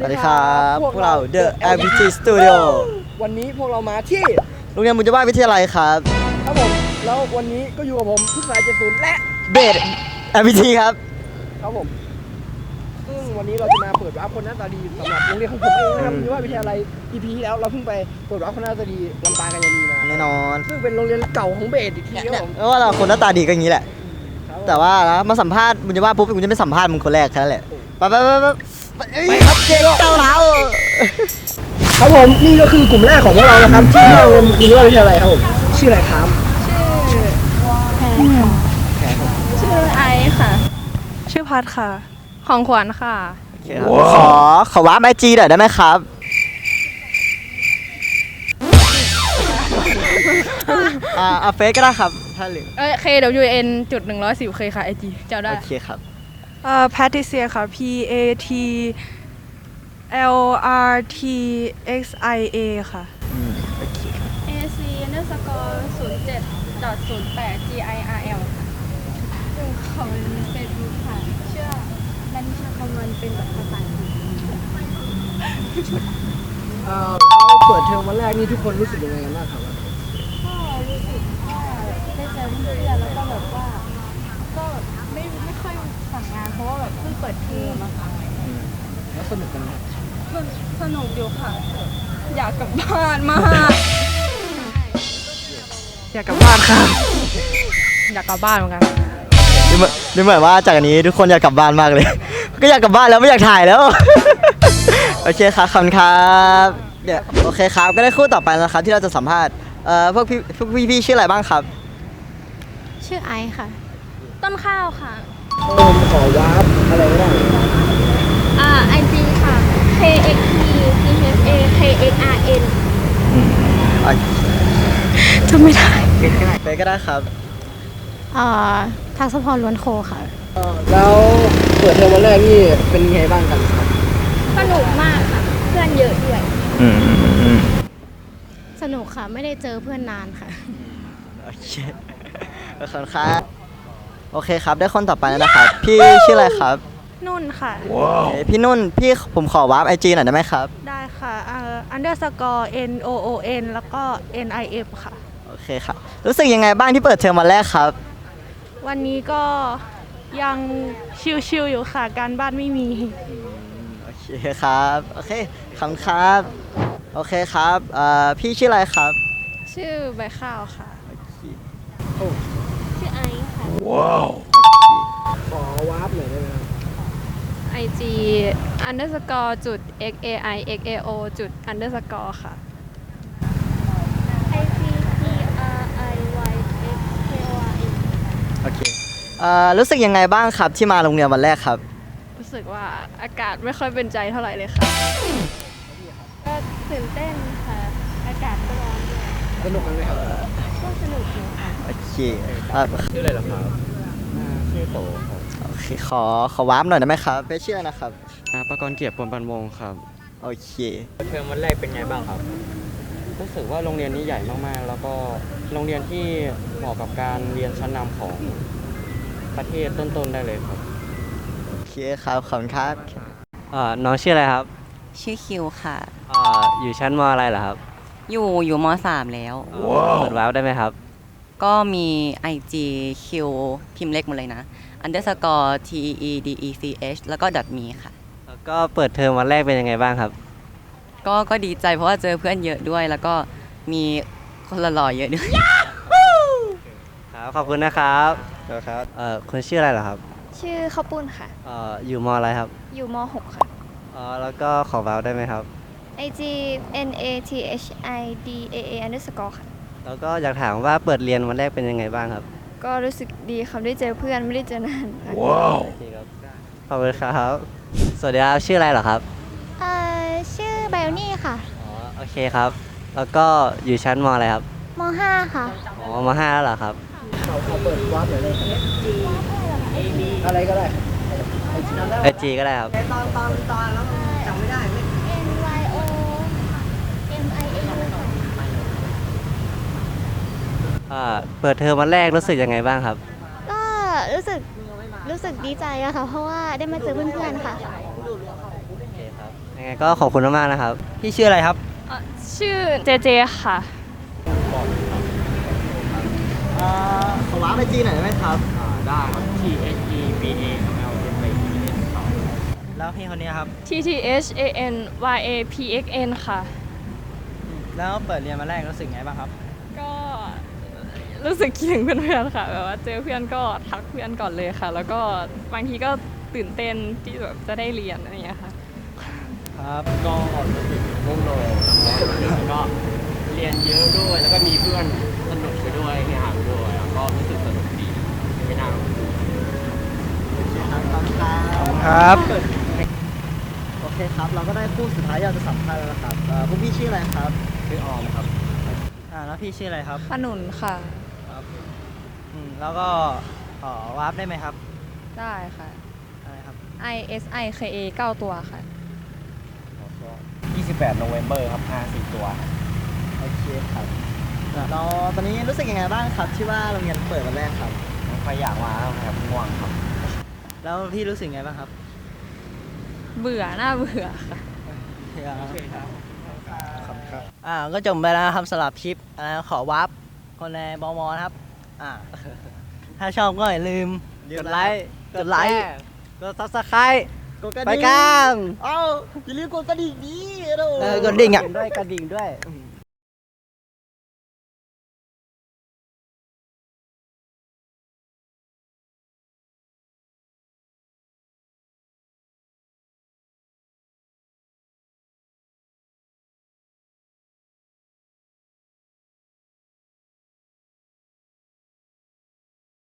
สวัสดีครับพวกเรา The LPT Studio วันนี้พวกเรามาที่โรงเรียนมุญจบ้าวิทยาลัยครับ ครับผม แล้ววันนี้ก็อยู่กับผมทุกสายเจ็ดศูนย์และเบส LPT ครับ ครับผม ซึ่งวันนี้เราจะมาเปิดรับคนหน้าตาดีสำหรับโรงเรียนของผมเองนะครับอืมมุญว่าวิทยาลัย EP ที่แล้วเราเพิ่งไปเปิดรับคนหน้าตาดีลำปางกันยานีมาแน่นอนซึ่งเป็นโรงเรียนเก่าของเบสอีกทีครับผมเพราะว่าเราคนหน้าตาดีก็อย่างนี้แหละครับผมแต่แต่ว่านะมาสัมภาษณ์มุญจบ้าปุ๊บมุญจะไม่สัมภาษณ์มึงคนแรกแค่นั้นแหละไปไปไป ไปไปครับเจ๊เจ้าเท้าครับผมนี่ก็คือกลุ่มแรกของพวกเรานะครับที่เราเรียนมุญว่าวิทยาลัยครับผมชื่ออะไรครับชื่อไอซ์ค่ะ ชื่อพัดค่ะ ของขวัญค่ะโอเคครับขอขอวาร์ปไอจีหน่อยได้ไหมครับอ่าเอาเฟซก็ได้ครับถ้าเหลือเอ้ย K W N จุดหนึ่งร้อยสิบเคค่ะไอจีเจ้าได้ โอเคครับ เอ่อแพทริเซียค่ะ P A T L R T X I A ค่ะ A C underscore ศูนย์เจ็ดดอทศูนย์แปด G I R L ของเฟซบุ๊กค่ะ เชื่อนันชาคำวันเป็นแบบภาษาอังกฤษเอ่อแล้วเปิดเทอมวันแรกนี่ทุกคนรู้สึกยังไงกันบ้างครับก็รู้สึกว่าได้เจอเพื่อนแล้วก็แบบว่า ก็ไม่ไม่ค่อยสั่งงานเพราะว่าแบบเพิ่งเปิดเทอมอะค่ะแล้วสนุกกันไหมสนสนุกอยู่ค่ะ อยากกลับบ้านมาก อยากกลับบ้านค่ะอยากกลับบ้านเหมือนกันดูเหมือนดูเหมือนว่าจากอันนี้ทุกคนอยากกลับบ้านมากเลย ก็อยากกลับบ้านแล้วไม่อยากถ่ายแล้ว โอเคครับขอบคุณครับเดี๋ยวโอเคครับก็ได้คู่ต่อไปแล้วนะครับที่เราจะสัมภาษณ์เอ่อพวกพี่พวกพี่พี่ชื่ออะไรบ้างครับ ชื่อไอซ์ค่ะ ต้นข้าวค่ะผมขอวาร์ปอะไรก็ได้อ่าไอจีค่ะ K X T T H A K X R N จำไม่ได้เฟซก็ได้ครับ อ่าทักษพรล้วนโคค่ะ เอ่อแล้วเปิดเทอมวันแรกนี่เป็นไงบ้างกันครับ สนุกมากค่ะ เพื่อนเยอะด้วย อืมอืมสนุกค่ะ ไม่ได้เจอเพื่อนนานค่ะ โอเคขอบคุณครับ โอเคครับ ได้คนต่อไปแล้วนะครับ พี่ชื่ออะไรครับนุ่นค่ะ โอเคพี่นุ่น พี่ผมขอวาร์ปไอจีหน่อยได้ไหมครับ ได้ค่ะเอ่อ underscore N O O N แล้วก็ N I F ค่ะ โอเคครับ รู้สึกยังไงบ้างที่เปิดเทอมวันแรกครับ วันนี้ก็ยังชิวๆอยู่ค่ะ การบ้านไม่มี โอเคครับ โอเคขอบคุณครับ โอเคครับเอ่อพี่ชื่ออะไรครับ ชื่อใบข้าวค่ะชื่อไอ ซ์ค่ะขอวาร์ปหน่อยได้ไหมครับ IG underscore จุด x a i x a o จุด underscore ค่ะ I C T R I Y X K O R N โอเคเอ่อรู้สึกยังไงบ้างครับที่มาโรงเรียนวันแรกครับ รู้สึกว่าอากาศไม่ค่อยเป็นใจเท่าไหร่เลยค่ะ ก็ตื่นเต้นค่ะ อากาศก็ร้อนด้วยสนุกกันไหมครับ ก็สนุกอยู่ ค่ะโอเคเอ่อชื่ออะไรล่ะครับชื่อโตครับโอเคขอขอวาร์ปหน่อยได้ไหมครับเป็นชื่ออะไรนะครับอ่าประกรณ์เกียรติปนปันวงศ์ครับ โอเค เทอมวันแรกเป็นไงบ้างครับรู้สึกว่าโรงเรียนนี้ใหญ่มากๆ แล้วก็โรงเรียนที่เหมาะกับการเรียนชั้นนำของประเทศต้นๆได้เลยครับ โอเคครับขอบคุณครับอ่าน้องชื่ออะไรครับชื่อคิวค่ะ อ่าอยู่ชั้นมอะไรเหรอครับอยู่อยู่มสามแล้วเปิดวาร์ปได้ไหมครับ ก็มี IG คิวพิมพ์เล็กหมดเลยนะ underscore t e d e c h แล้วก็ dot me ค่ะ แล้วก็เปิดเทอมวันแรกเป็นยังไงบ้างครับ ก็ก็ดีใจเพราะว่าเจอเพื่อนเยอะด้วย แล้วก็มีคนหล่อๆเยอะด้วย ครับขอบคุณนะครับครับ เอ่อคุณชื่ออะไรเหรอครับชื่อข้าวปุ้นค่ะ เอ่ออยู่มอะไรครับอยู่ม .6 ค่ะอ๋อแล้วก็ขอวาร์ปได้ไหมครับ IG N A T H I D A A underscore ค่ะ แล้วก็อยากถามว่าเปิดเรียนวันแรกเป็นยังไงบ้างครับก็รู้สึกดีครับได้เจอเพื่อนไม่ได้เจอนานค่ะโอเคครับขอบคุณครับ สวัสดีครับชื่ออะไรเหรอครับเอ่อชื่อไบโอนี่ค่ะอ๋อโอเคครับ แล้วก็อยู่ชั้นมอะไรครับม .5 ค่ะ อ๋อมห้าแล้วเหรอครับขอขอเปิดวาร์ปหน่อยได้ไหมอะไรก็ได้ไอจีก็ได้ครับ N Y O M I A U อ่าเปิดเทอมวันแรกรู้สึกยังไงบ้างครับ ก็รู้สึกรู้สึกดีใจอะค่ะ เพราะว่าได้มาเจอเพื่อนๆค่ะ โอเคครับยังไงก็ขอบคุณมากๆนะครับ พี่ชื่ออะไรครับ เอ่อชื่อเจเจค่ะเอ่อขอว้าไปจีหน่อยได้ไหมครับได้ครับ T H E B A L M I E S ครับแล้วพี่คนนี้ครับ T T H A N Y A P X N ค่ะ แล้วเปิดเรียนมาแรกรู้สึกไงบ้างครับก็ รู้สึกคิดถึงเพื่อนๆค่ะแบบว่าเจอเพื่อนก็ทักเพื่อนก่อนเลยค่ะ แล้วก็บางทีก็ตื่นเต้นที่แบบจะได้เรียนอะไรอย่างเงี้ยค่ะ ครับก็รู้สึกโล่งๆแล้วก็เรียนเยอะด้วยแล้วก็มีเพื่อนสนุกไปด้วยเฮฮาไปด้วยแล้วก็รู้สึกสนุกดีไม่น่าขอบคุณครับครับโอเคครับ เราก็ได้คู่สุดท้ายที่เราจะสัมภาษณ์แล้วนะครับเอ่อพวกพี่ชื่ออะไรครับชื่อออมครับอ่าแล้วพี่ชื่ออะไรครับขนุนค่ะ อืมแล้วก็ขอวาร์ปได้ไหมครับได้ค่ะ อะไรครับ I S I K A 9 ตัวค่ะ 28โนเวมเบอร์ครับ54ตัว โอเคครับเราตอนนี้รู้สึกยังไงบ้างครับ ที่ว่าโรงเรียนเปิดวันแรกครับ ไม่ค่อยอยากมาแล้วครับง่วงครับ แล้วพี่รู้สึกไงบ้างครับเบื่อหน้าเบื่อค่ะอ่าก็จบไปแล้วนะครับสำหรับคลิปอ่าขอวาร์ปคนในบมนะครับ อ่า ถ้าชอบก็อย่าลืมลืมกดไลค์กกดดไลไลค์ค์กดซับสไครต์กดกระไปดิ่งกันเอ้าอย่าลืมกดกระดิ่งดีโดเออกดดิ่งอะด้วยกระดิ่งด้วย